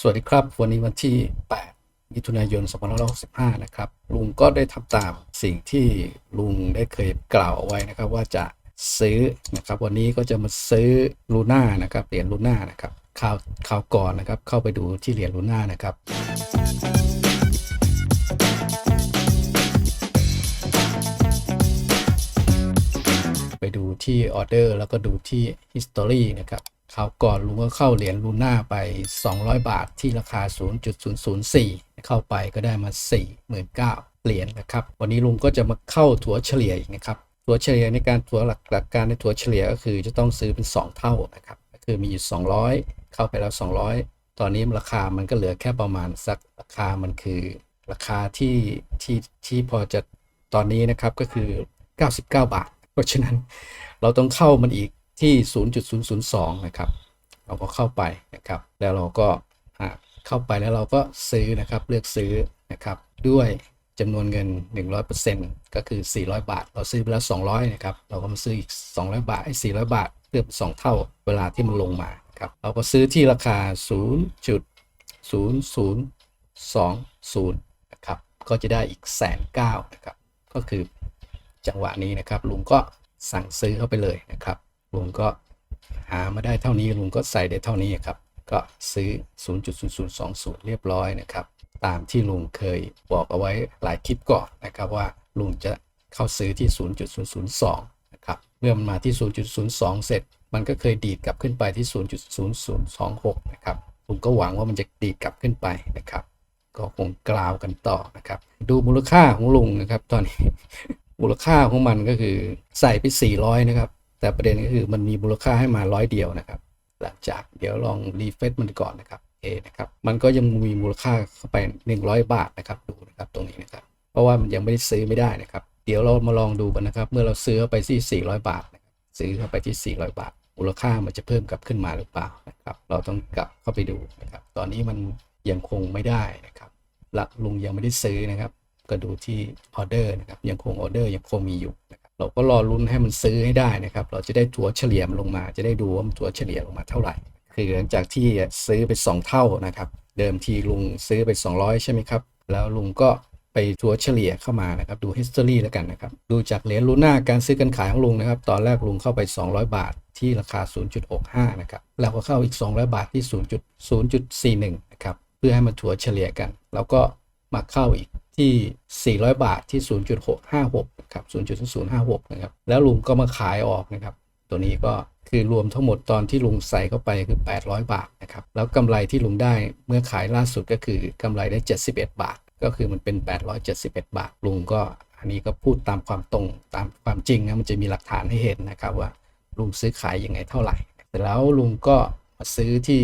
สวัสดีครับ วันนี้วันที่ 8 มิถุนายน 2565 นะครับ ลุงก็ได้ทำตามสิ่งที่ลุงได้เคยกล่าวเอาไว้นะครับ ว่าจะซื้อนะครับ วันนี้ก็จะมาซื้อลูน่านะครับเหรียญลูน่านะครับข่าวข่าวก่อนนะครับ เข้าไปดูที่เหรียญลูน่านะครับไปดูที่ออเดอร์แล้วก็ดูที่ History นะครับ คราวก่อนลุงก็เข้าเหรียญลูน่าไป 200 บาทที่ราคา 0.004 เข้าไปก็ได้มา 49,000เหรียญนะครับ วันนี้ลุงก็จะมาเข้าถัวเฉลี่ยอีกนะครับถัวเฉลี่ยในการถัวหลักหลักการในถัวเฉลี่ยก็คือจะต้องซื้อเป็น 2 เท่านะครับก็คือมีอยู่ 200 เข้าไปแล้ว 200 ตอนนี้ราคามันก็เหลือแค่ประมาณสักราคามันคือ ราคาที่ที่ที่พอจะตอนนี้นะครับก็คือ 99 บาท เพราะฉะนั้นเราต้องเข้ามันอีก ที่ 0.002 นะครับ เราก็เข้าไปนะครับ แล้วเราก็เข้าไปแล้วเราก็ซื้อนะครับ เลือกซื้อนะครับ ด้วยจำนวนเงิน 100%ก็คือ 400 บาท เราซื้อไปแล้ว 200 นะครับ เราก็มาซื้ออีก 200 บาทไอ้400 บาทเพิ่ม2เท่าเวลาที่มันลงมาครับ เราก็ซื้อที่ราคา 0.0020 นะครับ ก็จะได้อีกแสนเก้านะครับ ก็คือจังหวะนี้นะครับลุงก็สั่งซื้อเข้าไปเลยนะครับ ลุงก็หามาได้เท่านี้ลุงก็ใส่ได้เท่านี้ครับ ก็ซื้อ 0.0020 เรียบร้อยนะครับ ตามที่ลุงเคยบอกเอาไว้หลายคลิปก่อนนะครับว่าลุงจะเข้าซื้อที่ 0.002 นะครับเมื่อมันมาที่ 0.02 เสร็จ มันก็เคยดีดกลับขึ้นไปที่ 0.0026 นะครับลุงก็หวังว่ามันจะดีดกลับขึ้นไปนะครับ ก็คงกล่าวกันต่อนะครับ ดูมูลค่าของลุงนะครับ ตอนนี้มูลค่าของมันก็คือใส่ไป 400 นะครับ แต่ประเด็นก็คือมันมีมูลค่าให้มาร้อยเดียวนะครับหลังจากเดี๋ยวลองรีเฟซมันก่อนนะครับเอนะครับมันก็ยังมีมูลค่าเข้าไป 100 บาทนะครับดูนะครับตรงนี้นะครับ เพราะว่ามันยังไม่ได้ซื้อไม่ได้นะครับ เดี๋ยวเรามาลองดูกันนะครับ เมื่อเราซื้อเข้าไปที่ 400 บาทนะครับซื้อเข้าไปที่ 400 บาท มูลค่ามันจะเพิ่มกลับขึ้นมาหรือเปล่านะครับ เราต้องกลับเข้าไปดูนะครับ ตอนนี้มันยังคงไม่ได้นะครับและลุงยังไม่ได้ซื้อนะครับ ก็ดูที่ออเดอร์นะครับยังคงออเดอร์ยังคงมีอยู่นะ เราก็รอลุ้นให้มันซื้อให้ได้นะครับ เราจะได้ถัวเฉลี่ยมันลงมา จะได้ดูว่ามันถัวเฉลี่ยลงมาเท่าไหร่ คือหลังจากที่ซื้อไป 2 เท่านะครับ เดิมทีลุงซื้อไป 200 ใช่ไหมครับ แล้วลุงก็ไปถัวเฉลี่ยเข้ามานะครับ ดู history แล้วกันนะครับ ดูจากเหรียญลูน่าการซื้อกันขายของลุงนะครับ ตอนแรกลุงเข้าไป 200 บาทที่ราคา 0.65 นะครับ แล้วก็เข้าอีก 200 บาทที่ 0.0.41 นะครับ เพื่อให้มันถัวเฉลี่ยกัน แล้วก็มาเข้าอีก ที่ 400 บาทที่ 0.656นะครับ0.056นะครับแล้วลุงก็มาขายออกนะครับ ตัวนี้ก็คือรวมทั้งหมดตอนที่ลุงใส่เข้าไปคือ 800 บาทนะครับแล้วกำไรที่ลุงได้เมื่อขายล่าสุดก็คือกำไรได้ 71 บาท ก็คือมันเป็น 871 บาท ลุงก็อันนี้ก็พูดตามความตรงตามความจริงนะมันจะมีหลักฐานให้เห็นนะครับว่าลุงซื้อขายยังไงเท่าไหร่แต่แล้วลุงก็มาซื้อที่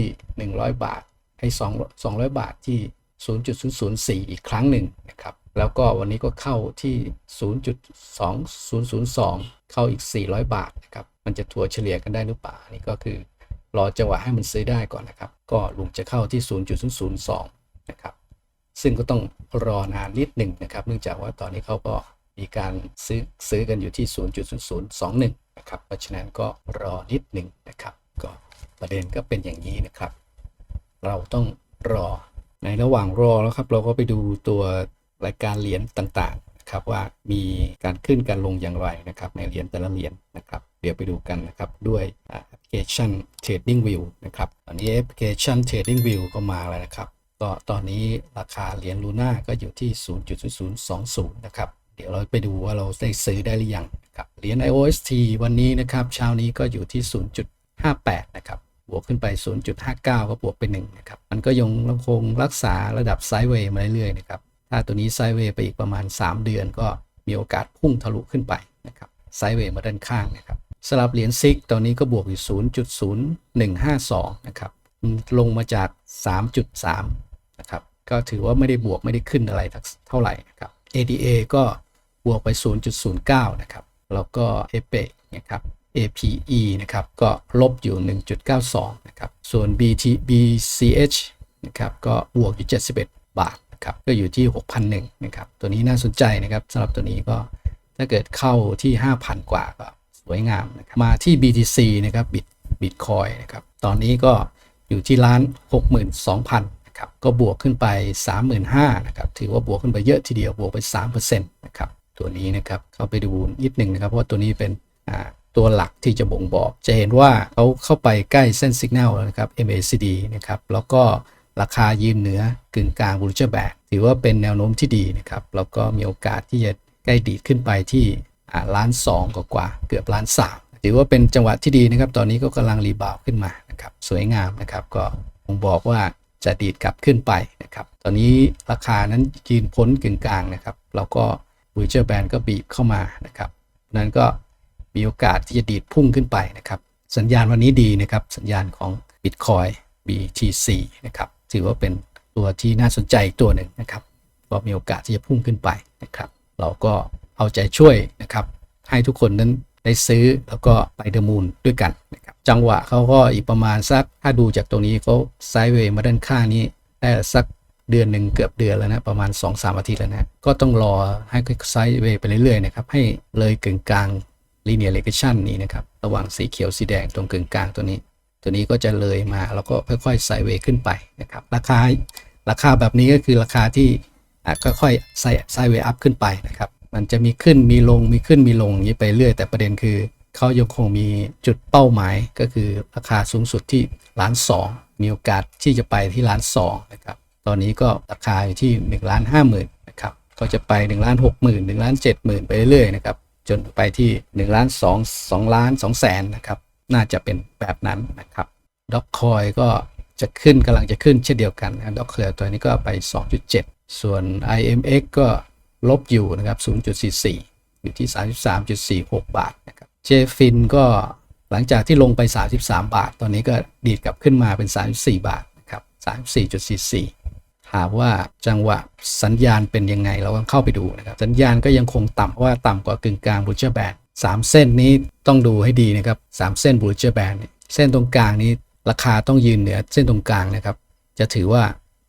100 บาทให้2 200 บาทที่ 0.004 อีกครั้งหนึ่งนะครับแล้วก็วันนี้ก็เข้าที่ 0.2002 เข้าอีก 400 บาทนะครับมันจะถัวเฉลี่ยกันได้หรือเปล่านนี่ก็คือรอจังหวะให้มันซื้อได้ก่อนนะครับ ก็ลุงจะเข้าที่ 0.002 นะครับ ซึ่งก็ต้องรอนานนิดหนึ่งนะครับ เนื่องจากว่าตอนนี้เขาก็มีการซื้อซื้อกันอยู่ที่ 0.0021 นะครับ เพราะฉะนั้นก็รอนิดหนึ่งนะครับ ก็ประเด็นก็เป็นอย่างนี้นะครับ เราต้องรอ ในระหว่างรอแล้วครับ เราก็ไปดูตัวรายการเหรียญต่างๆนะครับว่ามีการขึ้นการลงอย่างไรนะครับ ในเหรียญแต่ละเหรียญนะครับ เดี๋ยวไปดูกันนะครับด้วยแอปพลิเคชัน Trading View นะครับตอนนี้แอปพลิเคชัน Trading View ก็มาแล้วนะครับก็ตอนนี้ราคาเหรียญลูน่าก็อยู่ที่ 0.0020 นะครับ เดี๋ยวเราไปดูว่าเราได้ซื้อได้หรือยังนะครับเหรียญ IOST วันนี้นะครับเช้านี้ก็อยู่ที่ 0.58 นะครับ บวกขึ้นไป 0.59 ก็บวกไป1นะครับ มันก็ยังคงรักษาระดับไซด์เวย์มาเรื่อยๆนะครับ ถ้าตัวนี้ไซด์เวย์ไปอีกประมาณ 3 เดือนก็มีโอกาสพุ่งทะลุขึ้นไปนะครับ ไซด์เวย์มาด้านข้างนะครับสำหรับเหรียญซิกตอนนี้ก็บวกอยู่ 0.0152 นะครับ ลงมาจาก 3.3 นะครับ ก็ถือว่าไม่ได้บวกไม่ได้ขึ้นอะไรเท่าไหร่นะครับ ADA ก็บวกไป 0.09 นะครับ แล้วก็ EPE นะครับ APE นะครับ ก็ลบอยู่ 1.92 นะครับ ส่วน BT BCH นะครับ ก็บวกอยู่ 71 บาทนะครับ ก็อยู่ที่ 6,001นะครับ ตัวนี้น่าสนใจนะครับสำหรับตัวนี้ก็ถ้าเกิดเข้าที่ 5,000 กว่าก็สวยงามนะครับ มาที่ BTC นะครับบิตบิตคอยนะครับ ตอนนี้ก็อยู่ที่ล้าน 62,000นะครับ ก็บวกขึ้นไป 35,000นะครับ ถือว่าบวกขึ้นไปเยอะทีเดียว บวกไป 3%นะครับ ตัวนี้นะครับ เข้าไปดูนิดหนึ่งนะครับ เพราะว่าตัวนี้เป็นอ่า ตัวหลักที่จะบ่งบอก จะเห็นว่าเขาเข้าไปใกล้เส้นสัญญาณแล้วนะครับ MACD นะครับแล้วก็ราคายืนเหนือกึ่งกลางบูร e แบกถือว่าเป็นแนวโน้มที่ดีนะครับแล้วก็มีโอกาสที่จะใกล้ดีดขึ้นไปที่ล้านสองกว่าเกือบล้านสามถือว่าเป็นจังหวะที่ดีนะครับ ตอนนี้ก็กำลังรีบาวขึ้นมานะครับสวยงามนะครับก็ผมบอกว่าจะดีดกลับขึ้นไปนะครับตอนนี้ราคานั้นยืนพ้นกึ่งกลางนะครับแล้วก็บูร e แบนก็บีบเข้ามานะครับนั้นก็ มีโอกาสที่จะดีดพุ่งขึ้นไปนะครับ สัญญาณวันนี้ดีนะครับ สัญญาณของ Bitcoin BTC นะครับ ถือว่าเป็นตัวที่น่าสนใจอีกตัวหนึ่งนะครับก็มีโอกาสที่จะพุ่งขึ้นไปนะครับ เราก็เอาใจช่วยนะครับ ให้ทุกคนนั้นได้ซื้อแล้วก็ไปเดมูลด้วยกันนะครับจังหวะเขาก็อีกประมาณสักถ้าดูจากตรงนี้เขาไซด์เวย์มาด้านข้างนี้ได้สักเดือนหนึ่งเกือบเดือนแล้วนะประมาณ 2-3 อาทิตย์แล้วนะ ก็ต้องรอให้ไซด์เวย์ไปเรื่อยๆนะครับให้เลยกึ่งกลาง linear regression นี้นะครับ ระหว่างสีเขียวสีแดงตรงกึ่งกลางตัวนี้ ตัวนี้ก็จะเลยมาแล้วก็ค่อยๆไซเวย์ขึ้นไปนะครับ ราคาราคาแบบนี้ก็คือราคาที่ค่อยๆไซเวย์อัพขึ้นไปนะครับ มันจะมีขึ้นมีลงมีขึ้นมีลงอย่างนี้ไปเรื่อย แต่ประเด็นคือเขายังคงมีจุดเป้าหมายก็คือราคาสูงสุดที่ล้านสองมีโอกาสที่จะไปที่ล้านสองนะครับ ตอนนี้ก็ราคาอยู่ที่1ล้านห้าหมื่นนะครับ ก็จะไป1ล้านหกหมื่นหนึ่งล้านเจ็ดหมื่นไปเรื่อยๆนะครับ จนไปที่1ล้าน2 2ล้าน2แสนนะครับ น่าจะเป็นแบบนั้นนะครับด็อกคอยก็จะขึ้นกำลังจะขึ้นเช่นเดียวกันนะด็อกเคลตัวนี้ก็ไป 2.7 ส่วน IMX ก็ลบอยู่นะครับ 0.44 อยู่ที่ 33.46 บาทนะครับ JFIN ก็หลังจากที่ลงไป 33 บาท ตอนนี้ก็ดีดกลับขึ้นมาเป็น 34 บาทนะครับ 34.44 ถามว่าจังหวะสัญญาณเป็นยังไงเราก็เข้าไปดูนะครับสัญญาณก็ยังคงต่ำเพราว่าต่ำกว่ากึ่งกลางบูเจอร์แบนสามเส้นนี้ต้องดูให้ดีนะครับสามเส้นบูเจอร์แบนเส้นตรงกลางนี้ราคาต้องยืนเหนือเส้นตรงกลางนะครับ จะถือว่า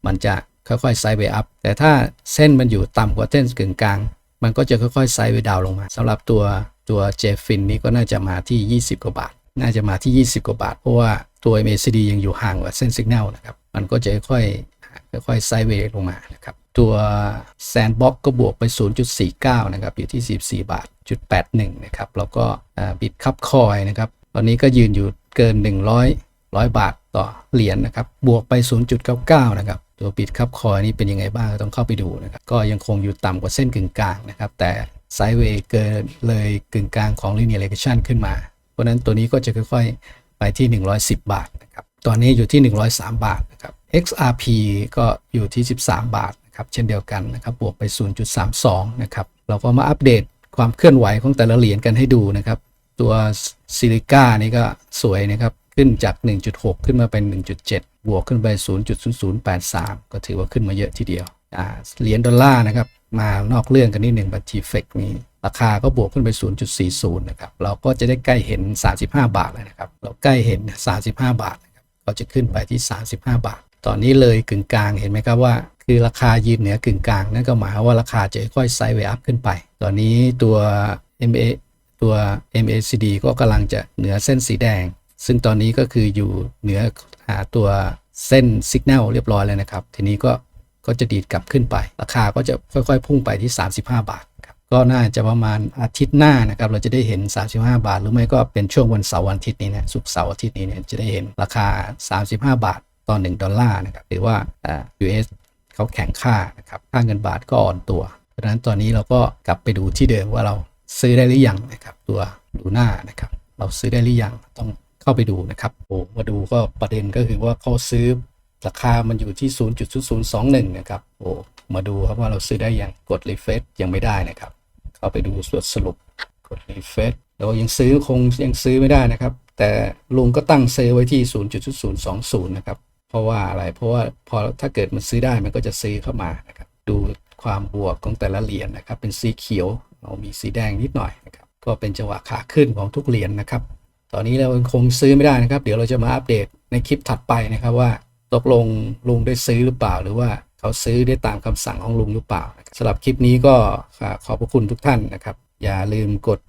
มันจะค่อยๆไซด์เวอัพแต่ถ้าเส้นมันอยู่ต่ำกว่าเส้นกึ่งกลาง มันก็จะค่อยๆไซด์เวดาวลงมาสำหรับตัวตัวเจฟฟินนี้ก็น่าจะมาที่ 20 กว่าบาท น่าจะมาที่ 20 กว่าบาท เพราะว่าตัว MACD ยังอยู่ห่างกว่าเส้นสัญญาณนะครับ มันก็จะค่อย ค่อยๆไซเวย์ลงมานะครับตัว Sandbox ก็บวกไป 0.49 นะครับ อยู่ที่ 14 บาทจุด81 นะครับ แล้วก็บิตคับคอยนะครับ ตอนนี้ก็ยืนอยู่เกิน 100 100 บาทต่อเหรียญนะครับ บวกไป 0.99 นะครับ ตัวบิตคับคอยนี่เป็นยังไงบ้างต้องเข้าไปดูนะครับ ก็ยังคงอยู่ต่ำกว่าเส้นกึ่งกลางนะครับ แต่ไซด์เวย์เกินเลยกึ่งกลางของ linear regression ขึ้นมา เพราะนั้นตัวนี้ก็จะค่อยๆ ไปที่ 110 บาท ตอนนี้อยู่ที่ 103 บาทนะครับ XRP ก็อยู่ที่ 13 บาทนะครับเช่นเดียวกันนะครับบวกไป 0.32 นะครับเราก็มาอัปเดตความเคลื่อนไหวของแต่ละเหรียญกันให้ดูนะครับ ตัวซิลิก้านี่ก็สวยนะครับขึ้นจาก 1.6 ขึ้นมาเป็น 1.7 บวกขึ้นไป 0.0083 ก็ถือว่าขึ้นมาเยอะทีเดียวเหรียญดอลลาร์นะครับ มานอกเรื่องกันนิดหนึ่งบัตรทีเฟกนี้ ราคาก็บวกขึ้นไป 0.40 นะครับ เราก็จะได้ใกล้เห็น 35 บาทแล้วนะครับ เราใกล้เห็น 35 บาทนะครับ ก็จะขึ้นไปที่ 35 บาท ตอนนี้เลยกึ่งกลางเห็นไหมครับว่า คือราคายืนเหนือกึ่งกลางนั่นก็หมายความว่าราคาจะค่อยๆไซด์เวอัพขึ้นไป ตอนนี้ตัว MA ตัว MACD ก็กำลังจะเหนือเส้นสีแดง ซึ่งตอนนี้ก็คืออยู่เหนือหาตัวเส้นสัญญาณเรียบร้อยแล้วนะครับ ทีนี้ก็ก็จะดีดกลับขึ้นไป ราคาก็จะค่อยๆ พุ่งไปที่ 35 บาท ก็น่าจะประมาณอาทิตย์หน้านะครับเราจะได้เห็น 35 บาท หรือไม่ก็เป็นช่วงวันเสาร์วันอาทิตย์นี้นะศุกเสาร์อาทิตย์นี้เนี่ยจะได้เห็นราคา 35 บาทต่อ1ดอลลาร์นะครับหรือว่าอ่า US เขาแข่งค่านะครับค่าเงินบาทก็อ่อนตัวเพราะฉะนั้นตอนนี้เราก็กลับไปดูที่เดิมว่าเราซื้อได้หรือยังนะครับตัวดูหน้านะครับเราซื้อได้หรือยังต้องเข้าไปดูนะครับโอ้มาดูก็ประเด็นก็คือว่าเขาซื้อราคามันอยู่ที่ 0.0021 นะครับโอ้มาดูครับว่าเราซื้อได้ยังกดรีเฟซยังไม่ได้นะครับ เข้าไปดูส่วนสรุปกดรีเฟซเรายังซื้อคงยังซื้อไม่ได้นะครับ แต่ลุงก็ตั้งเซไว้ที่ 0.020 นะครับ เพราะว่าอะไรเพราะว่าพอถ้าเกิดมันซื้อได้มันก็จะซื้อเข้ามานะครับดูความบวกของแต่ละเหรียญนะครับ เป็นสีเขียวเรามีสีแดงนิดหน่อยนะครับก็เป็นจังหวะขาขึ้นของทุกเหรียญนะครับ ตอนนี้เราคงซื้อไม่ได้นะครับ เดี๋ยวเราจะมาอัปเดตในคลิปถัดไปนะครับว่าตกลงลุงได้ซื้อหรือเปล่าหรือว่า เขาซื้อได้ตามคำสั่งของลุงหรือเปล่าสำหรับคลิปนี้ก็ขอบพระคุณทุกท่านนะครับ อย่าลืมกด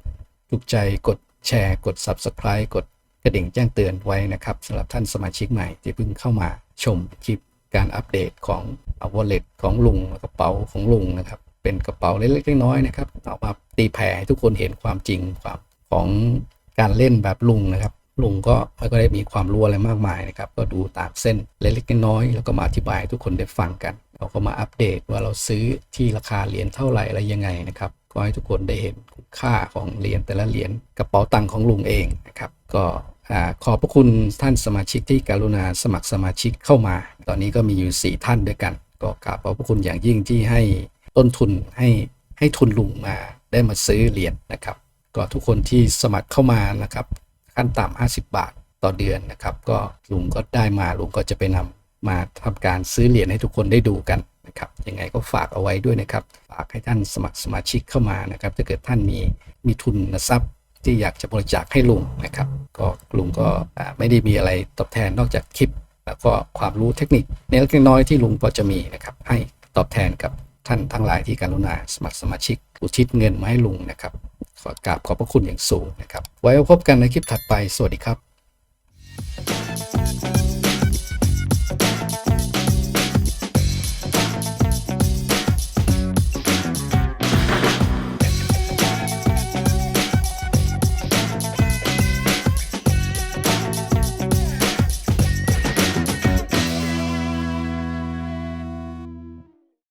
ถูกใจกดแชร์กด Subscribe กดกระดิ่งแจ้งเตือนไว้นะครับสำหรับท่านสมาชิกใหม่ที่เพิ่งเข้ามาชมคลิปการอัปเดตของ wallet ของลุงกระเป๋าของลุงนะครับ เป็นกระเป๋าเล็กๆน้อยๆนะครับเอามาตีแผ่ให้ทุกคนเห็นความจริงความของการเล่นแบบลุงนะครับ ลุงก็ไม่ก็ได้มีความรู้อะไรมากมายนะครับ ก็ดูตามเส้นเล็กๆน้อยๆแล้วก็มาอธิบายให้ทุกคนได้ฟังกัน เราก็มาอัปเดตว่าเราซื้อที่ราคาเหรียญเท่าไหร่อะไรยังไงนะครับก็ให้ทุกคนได้เห็นคุณค่าของเหรียญแต่ละเหรียญกระเป๋าตังค์ของลุงเองนะครับ ก็ขอบพระคุณท่านสมาชิกที่กรุณาสมัครสมาชิกเข้ามา ตอนนี้ก็มีอยู่ 4 ท่านด้วยกัน ก็กราบขอบพระคุณอย่างยิ่งที่ให้ต้นทุนให้ให้ทุนลุงมาได้มาซื้อเหรียญนะครับ ก็ทุกคนที่สมัครเข้ามานะครับขั้นต่ำ50 บาทต่อเดือนนะครับ ก็ลุงก็ได้มาลุงก็จะไปนำ มาทำการซื้อเหรียญให้ทุกคนได้ดูกันนะครับยังไงก็ฝากเอาไว้ด้วยนะครับ ฝากให้ท่านสมัครสมาชิกเข้ามานะครับ ถ้าเกิดท่านมีมีทุนทรัพย์ที่อยากจะบริจาคให้ลุงนะครับ ก็ลุงก็ไม่ได้มีอะไรตอบแทนนอกจากคลิป แล้วก็ความรู้เทคนิคเล็กน้อยที่ลุงพอจะมีนะครับ ให้ตอบแทนกับท่านทั้งหลายที่การุณาสมัครสมาชิก อุทิศเงินมาให้ลุงนะครับ ขอกราบขอบพระคุณอย่างสูงนะครับ ไว้พบกันในคลิปถัดไป สวัสดีครับ